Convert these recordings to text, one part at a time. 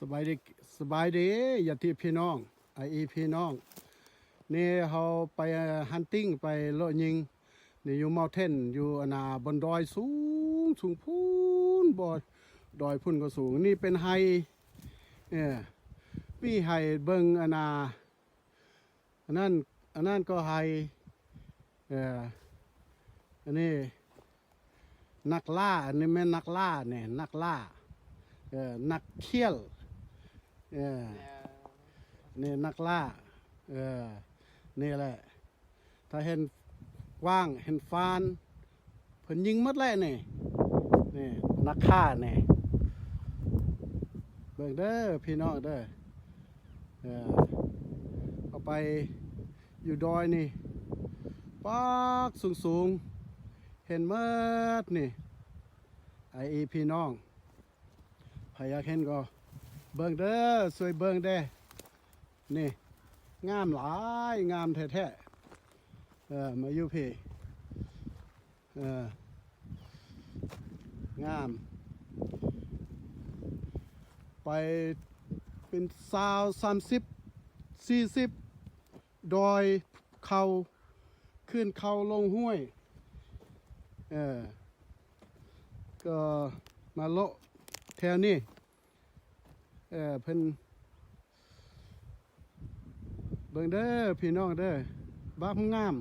สบายดีสบายดีอย่าที่พี่น้องไออีพี่น้อง นี่เขาไปฮันติ้งไปโลดยิงนี่อยู่เมาเทนอยู่อนาบนดอยสูงสูงพูนบอยดอยพุ่นก็สูง นี่เป็นไฮเออมีไฮเบิงอนาอันนั้นอันนั้นก็ไฮเอออันนี้นักล่าอันนี้แม่นักล่าเนี่ยนักล่าเออนักเขี้ยว เออนี่นักล่า เออ นี่แหละ ถ้าเห็นกว้างเห็นฟานเพิ่นยิงมัดแล้วนี่นี่นักฆ่านี่เบิ่งเด้อพี่น้องเด้อเออเอาไปอยู่ดอยนี่ปากสูงสูงเห็นมัดนี่ไออีพี่น้องพยากเห็นก็ เบิ่งเด้อสวยเบิ่งเด้นี่ งามหลายงามแท้ๆเออมาอยู่พี่เอองาม ไปเป็นสาวสามสิบสี่สิบดอยเขาขึ้นเขาลงห้วย เออ ก็มาโละแถวนี้ เออเพิ่นเบิ่งเด้อพี่น้องเด้อบ้ามงาม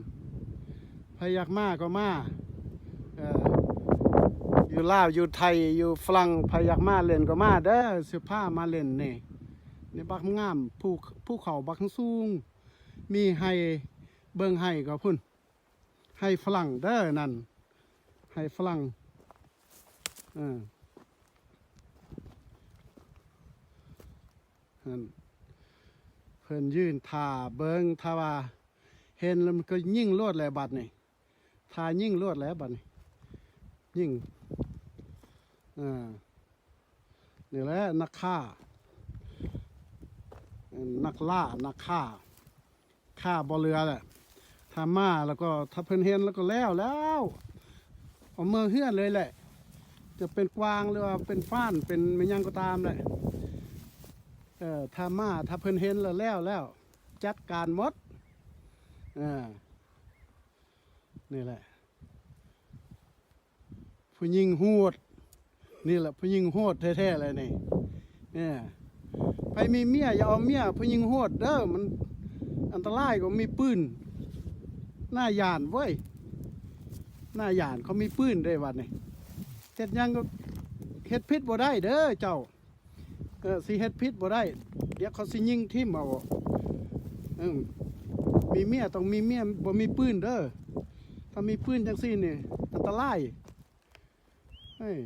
พยากมาก็มาเอออยู่ลาวอยู่ไทยอยู่ฝรั่งพยากมาเล่นก็มาเด้อเสื้อผ้ามาเล่นนี่นี่บักงามภูภูเขาบักสูง มีให้เบิ่งให้ก็พุ่นให้ฝรั่งเด้อนั่นให้ฝรั่งเออ นั่น เพิ่นยื่นท่าเบิงทาว่า เห็นแล้วมันก็ยิ่งรวดแล้วบัดนี่ทายิ่งรวดแล้วบัดนี่ยิ่งอ่านี่แหละนักฆ่า นักล่า นักฆ่าฆ่าบ่เรือแหละถ้ามาแล้วก็ถ้าเพิ่นเห็นแล้วก็แล้วแล้วเอาเมืองเฮือนเลยแหละ จะเป็นกวางหรือว่าเป็นฟ้านเป็นไม่ยังก็ตามแหละ ออถ้ามาถ้าเพิ่นเห็นแล้วแล้วแล้วจัดการหมดนี่แหละ ผู้หญิงโหดนี่แหละผู้หญิงโหดแท้ๆเลยนี่เนี่ยไปมีเมียอย่าเอาเมียผู้หญิงโหดเด้อมันอันตรายก็มีปืนหน้าหยานเว้ยหน้าหยานเขามีปืนได้วันนี่เฮ็ดยังก็เฮ็ดพิษบ่ได้เด้อเจ้า เออสิเฮ็ดพิษบ่ได้ เดี๋ยวเขาสิยิงทิ่มเอาเออมีเมียต้องมีเมียบ่มีปืนเด้อถ้ามีปืนจังซี่นี่อันตรายเฮ้ย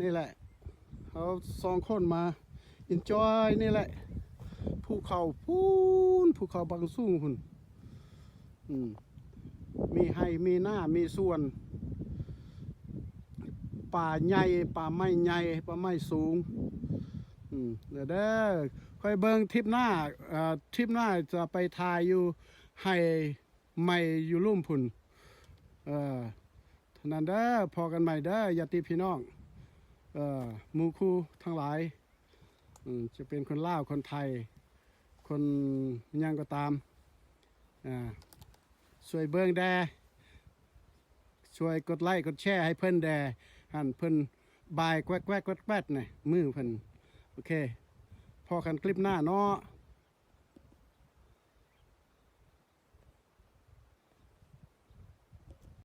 นี่แหละเขาสองคนมาอินจอยนี่แหละภูเขาพูนภูเขาบางสูงหุ่นมมีให้มีหน้ามีส่วน ป่าใหญ่ป่าไม้ใหญ่ป่าไม้สูงเดี๋ยวเด้อค่อยเบิ่งทริปหน้าอ่อทริปหน้าจะไปถ่ายอยู่ให้ไม่อยู่ลุ่มพุ่นเอ่อท่านั้นเด้อพอกันใหม่เด้อญาติพี่น้องเอ่อมูคูทั้งหลายอืมจะเป็นคนลาวคนไทย คนยังก็ตามอ่าช่วยเบิ่งแดช่วยกดไลค์กดแชร์ให้เพิ่อนแด หันเพิ่นบายแควกแควกแควกแควกนี่มือเพิ่นโอเค พอกันคลิปหน้าเนาะ